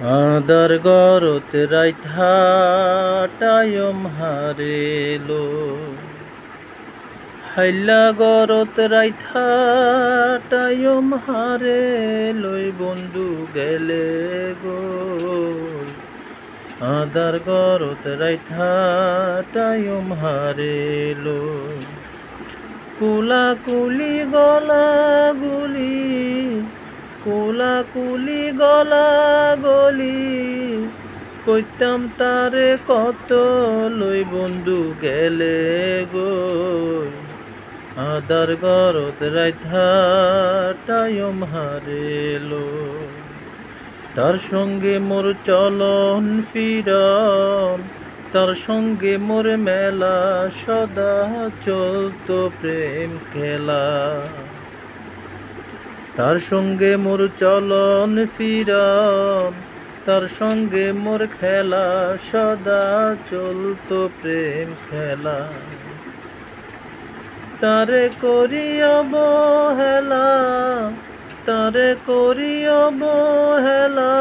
আদার গরত রাইথা টায়ম হারেলো হাইলা গরত রাইথা টায়ম হারে লই বন্ধু গেলে গো। আদার গরত রাইথা টায়ম হারেলো কুলা কুলি গলা গুলি কুলা কুলি গলা গলি কইতাম তারে কত লই বন্ধু গেলে গো। আদার গরত রাইথা টায়ম হারেলো তার সঙ্গে মোর চলন ফিরন, তার সঙ্গে মোর মেলা সদা চলতো প্রেম খেলা। তার সঙ্গে মোর চলন ফিরন তার সঙ্গে মোর খেলা, সদা চলতো প্রেম খেলা। তারে করি অবহেলা তারে করি অবহেলা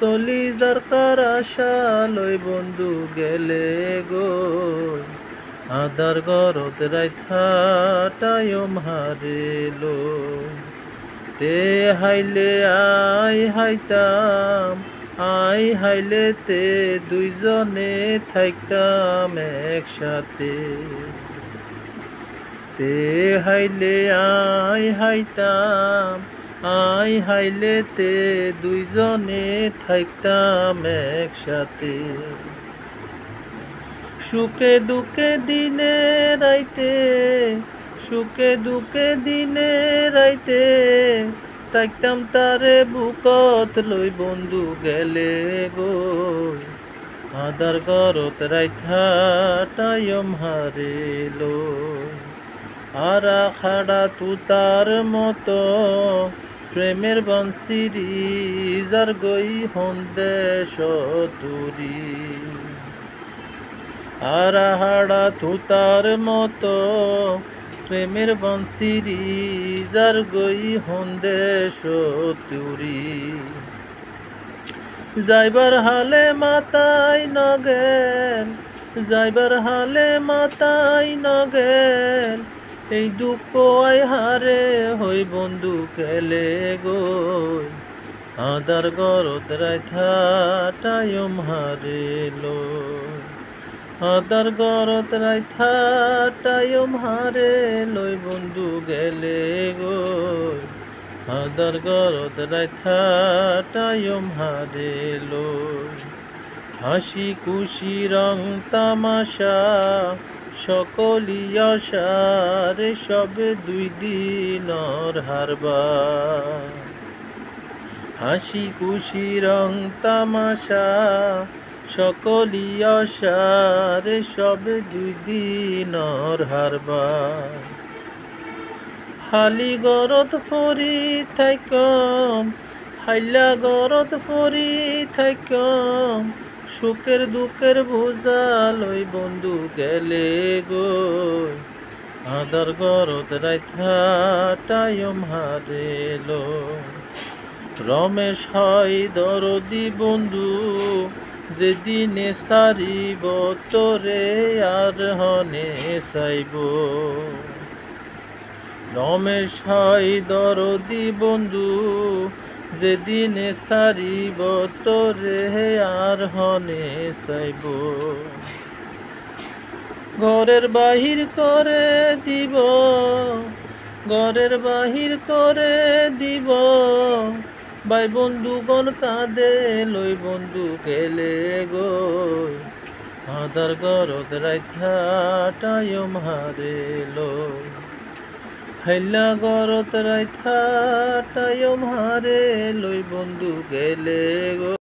চলি যার কার আশা লই বন্ধু গেলে গো। আদার গরত রাইথা টায়ম হারেলো তে হাইলে আই হাইতাম, আই হাইলে তে দুইজনে থাইতাম একসাথে। তে হাইলে আই হাইতাম, আই হাইলে তে দুইজনে থাইতাম একসাথে। সুখে দুঃখে দিনে রাইতে, সুখে দুঃখে দিনে রাইতে, তাইতাম তারে বুকত লই বন্ধু গেলে গো। আদার গরত রাইথা টায়ম হারেলো, আরা খাড়া তুতার মতো, প্রেমের বংশিরি যার গই হন্দেশ তুরি আরা হাড়া তুতার মতো প্রেমের বংশিরি যার গই হন্দেশ তুরি যাইবার হালে মাতাই নগেন, যাইবার হালে মাতাই নগেন, এই দুঃখ আই হারে হই বন্ধু কেলে গই? আদার গরত রাইথা টায়ম হারেলো আদার গরত রাইথা টায়ম হারে লই বন্ধু গেলে গই আদার গরত রাইথা টায়ম হারেলো হাসি খুশি রং তামাশা সকলি আশারে সবে দুই দিনর হারবা হাসি খুশি রং তামাশা সকলি আশারে সবে দুই দিনর হারবা হালি গরত ফরি থাইকম হাইলা গরত ফরি থাইকম সুখের দুঃখের বোঝা লই বন্ধু গেলে গো। আদার গরত রাইথা টায়ম হারেলো রমেশ হয় দরদি বন্ধু যেদিনে সারিব, তোরে আর হনে চাইব রমেশ হয় দরদি বন্ধু, যেদিনে সারিব, তোরে আর হনে চাইব ঘরের বাহির করে দিব, ঘরের বাহির করে দিব। ভাই বন্ধুগণ কাঁদে, লই বন্ধু গেলে গো। আদার গরদ রাইথা মারে লই। হাইলা গরত রাইথা মারে লই বন্ধু গেলে গো।